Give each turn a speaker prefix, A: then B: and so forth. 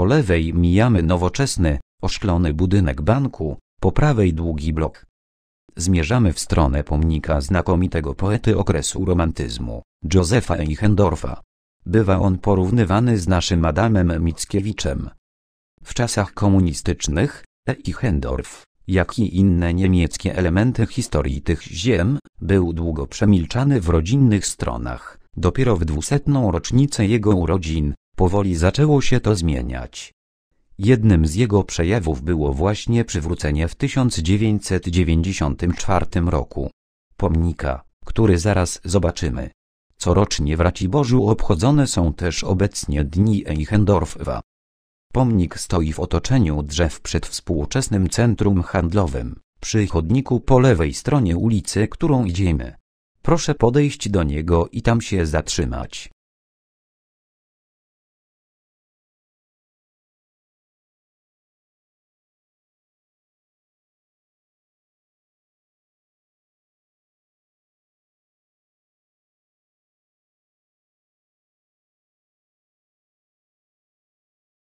A: Po lewej mijamy nowoczesny, oszklony budynek banku, po prawej długi blok. Zmierzamy w stronę pomnika znakomitego poety okresu romantyzmu, Józefa Eichendorfa. Bywa on porównywany z naszym Adamem Mickiewiczem. W czasach komunistycznych, Eichendorf, jak i inne niemieckie elementy historii tych ziem, był długo przemilczany w rodzinnych stronach. Dopiero w dwusetną rocznicę jego urodzin, powoli zaczęło się to zmieniać. Jednym z jego przejawów było właśnie przywrócenie w 1994 roku pomnika, który zaraz zobaczymy. Corocznie w Raciborzu obchodzone są też obecnie Dni Eichendorfa. Pomnik stoi w otoczeniu drzew przed współczesnym centrum handlowym, przy chodniku po lewej stronie ulicy, którą idziemy. Proszę podejść do niego i tam się zatrzymać.